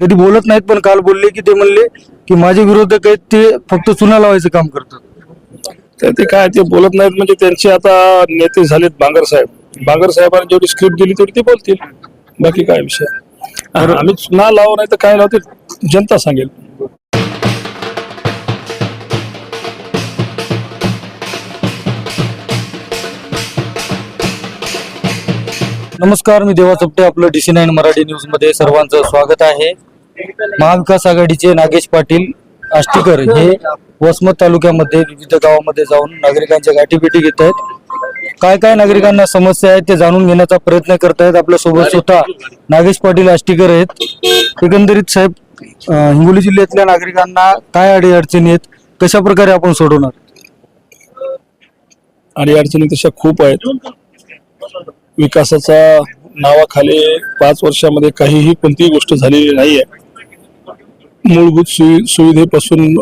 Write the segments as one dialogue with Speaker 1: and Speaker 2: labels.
Speaker 1: कधी बोलत नाहीत पण काल बोलले की ते म्हणले की माझे विरोधक आहेत ते फक्त चुना लावायचं काम करतात.
Speaker 2: तर ते काय ते बोलत नाहीत म्हणजे त्यांचे आता नेते झालेत बांगर साहेब. बांगर साहेबांनी जेवढी स्क्रिप्ट दिली तेवढी ते बोलतील. बाकी काय विषय. आम्ही ना लावू नाही तर काय लावतील जनता सांगेल.
Speaker 1: नमस्कार मी देवा चपटे आपलं डीसी नाईन मराठी न्यूजमध्ये सर्वांचं स्वागत आहे. महाविकास आघाडीचे नागेश पाटील आष्टीकर हे वसमत तालुक्यामध्ये विविध गावामध्ये जाऊन नागरिकांच्या गाठीभेटी घेत आहेत. काय काय नागरिकांना समस्या आहेत ते जाणून घेण्याचा प्रयत्न करत आहेत. आपल्यासोबत स्वतः नागेश पाटील आष्टीकर आहेत. एकंदरीत साहेब हिंगोली जिल्ह्यातल्या नागरिकांना काय अडी अडचणी आहेत? कशा प्रकारे आपण सोडवणार?
Speaker 2: आणि अडचणी तशा खूप आहेत. विकासाचा नावाखाली पाच वर्षामध्ये काहीही कोणतीही गोष्ट झालेली नाहीये. मूलभूत सुवि सुविधेपासून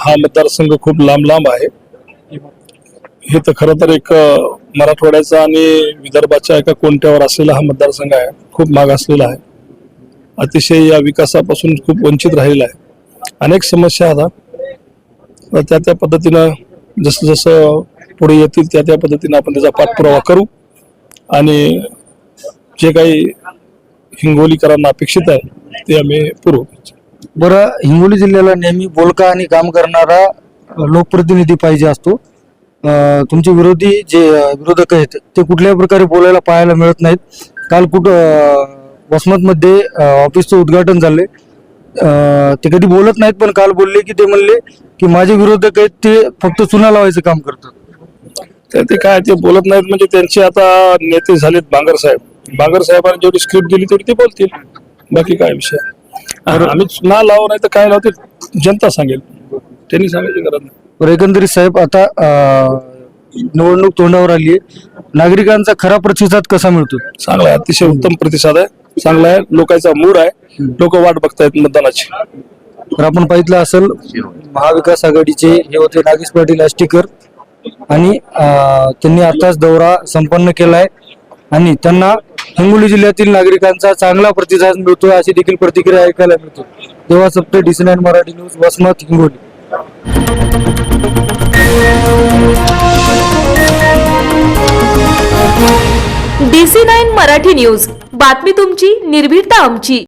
Speaker 2: हा मतदारसंघ खूप लांब लांब आहे. हे तर खरं तर एक मराठवाड्याचा आणि विदर्भाच्या एका कोणत्यावर असलेला हा मतदारसंघ आहे. खूप माग असलेला आहे. अतिशय या विकासापासून खूप वंचित राहिलेला आहे. अनेक समस्या आता तर त्या त्या पद्धतीनं जसं जसं पुढे येतील त्या त्या पद्धतीनं आपण त्याचा पाठपुरावा करू. आणि जे काही हिंगोलीकरांना अपेक्षित आहे ते आम्ही पुरवू.
Speaker 1: बरं हिंगोली जिल्ह्याला नेहमी बोलका आणि काम करणारा लोकप्रतिनिधी पाहिजे असतो. तुमचे विरोधी जे विरोधक आहेत ते कुठल्याही प्रकारे बोलायला पाहायला मिळत नाहीत. काल कुठं वसमतमध्ये ऑफिसचं उद्घाटन झाले ते कधी बोलत नाहीत पण काल बोलले की ते म्हणले की माझे विरोधक आहेत ते फक्त चुना लावायचं काम करतात.
Speaker 2: तर ते काय ते बोलत नाहीत म्हणजे त्यांचे आता नेते झालेत बांगर साहेब. बांगर साहेबांनी जेवढी स्क्रिप्ट दिली तेवढी ते बोलतील. बाकी काय विषय? आणि आम्ही ना लावू नाही तर काय लावतील जनता सांगेल. त्यांनी सांगायची गरज नाही.
Speaker 1: बरं एकंदरीत साहेब आता अं, निवडणूक तोंडावर आली आहे. नागरिकांचा खरा प्रतिसाद कसा मिळतो?
Speaker 2: चांगला आहे अतिशय उत्तम प्रतिसाद आहे. चांगला आहे लोकांचा मूड आहे. लोक वाट बघतायत मतदानाची.
Speaker 1: तर आपण पाहितलं असेल महाविकास आघाडीचे हे होते नागेश पाटील आष्टीकर आणि अं, त्यांनी आताच दौरा संपन्न केलाय. आणि त्यांना हिंगोली जिल्ह्यातील नागरिकांचा चांगला प्रतिसाद मिळतो अशी देखील प्रतिक्रिया ऐकायला मिळतो. तेव्हा सप्ते DC nine Marathi news Wasmat Hingoli.
Speaker 3: D C nine Marathi news. बातमी तुमची निर्भीडता आमची.